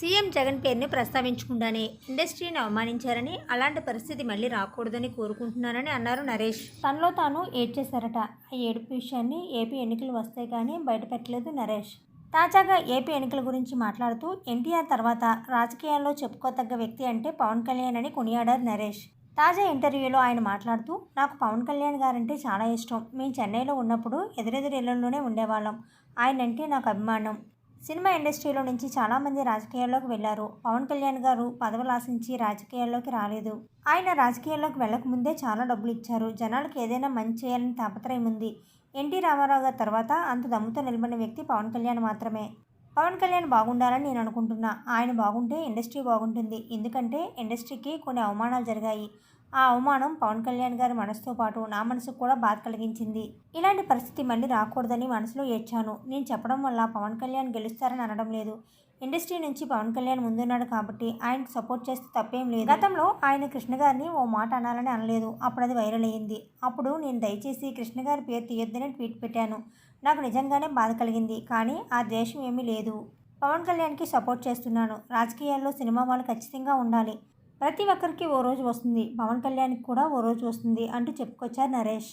CM Jagan పేరుని ప్రస్తావించకుండానే ఇండస్ట్రీని అవమానించారని అలాంటి పరిస్థితి మళ్ళీ రాకూడదని కోరుకుంటున్నానని అన్నారు నరేష్. తనలో తాను ఏడ్చేశారట. ఆ ఏడుపు విషయాన్ని ఏపీ ఎన్నికలు వస్తాయి కానీ బయటపెట్టలేదు నరేష్. తాజాగా ఏపీ ఎన్నికల గురించి మాట్లాడుతూ ఎన్టీఆర్ తర్వాత రాజకీయాల్లో చెప్పుకోతగ్గ వ్యక్తి అంటే పవన్ కళ్యాణ్ అని కొనియాడారు నరేష్. తాజా ఇంటర్వ్యూలో ఆయన మాట్లాడుతూ నాకు పవన్ కళ్యాణ్ గారంటే చాలా ఇష్టం. మేము చెన్నైలో ఉన్నప్పుడు ఎదురెదురు ఇళ్ళలోనే ఉండేవాళ్ళం. ఆయన అంటే నాకు అభిమానం. సినిమా ఇండస్ట్రీలో నుంచి చాలామంది రాజకీయాల్లోకి వెళ్ళారు పవన్ కళ్యాణ్ గారు పదవులు ఆశించి రాజకీయాల్లోకి రాలేదు. ఆయన రాజకీయాల్లోకి వెళ్ళక ముందే చాలా డబ్బులు ఇచ్చారు. జనాలకు ఏదైనా మంచి చేయాలని తాపత్రయం ఉంది. ఎన్టీ రామారావు గారి తర్వాత అంత దమ్ముతో నిలబడిన వ్యక్తి పవన్ కళ్యాణ్ మాత్రమే. పవన్ కళ్యాణ్ బాగుండాలని నేను అనుకుంటున్నా. ఆయన బాగుంటే ఇండస్ట్రీ బాగుంటుంది. ఎందుకంటే ఇండస్ట్రీకి కొన్ని అవమానాలు జరిగాయి. ఆ అవమానం పవన్ కళ్యాణ్ గారి మనసుతో పాటు నా మనసుకు కూడా బాధ కలిగించింది. ఇలాంటి పరిస్థితి మళ్ళీ రాకూడదని మనసులో ఏడ్చాను. నేను చెప్పడం వల్ల పవన్ కళ్యాణ్ గెలుస్తారని అనడం లేదు. ఇండస్ట్రీ నుంచి పవన్ కళ్యాణ్ ముందున్నాడు కాబట్టి ఆయనకు సపోర్ట్ చేస్తే తప్పేం లేదు. గతంలో ఆయన కృష్ణ గారిని ఓ మాట అనాలని అనలేదు. అప్పుడు అది వైరల్ అయ్యింది. అప్పుడు నేను దయచేసి కృష్ణ గారి పేరు తీయొద్దని ట్వీట్ పెట్టాను. నాకు నిజంగానే బాధ కలిగింది. కానీ ఆ ద్వేషం ఏమీ లేదు. పవన్ కళ్యాణ్కి సపోర్ట్ చేస్తున్నాను. రాజకీయాల్లో సినిమా వాళ్ళు ఖచ్చితంగా ఉండాలి. ప్రతి ఒక్కరికి ఓ రోజు వస్తుంది. పవన్ కళ్యాణ్కి కూడా ఓ రోజు వస్తుంది అంటూ చెప్పుకొచ్చారు నరేష్.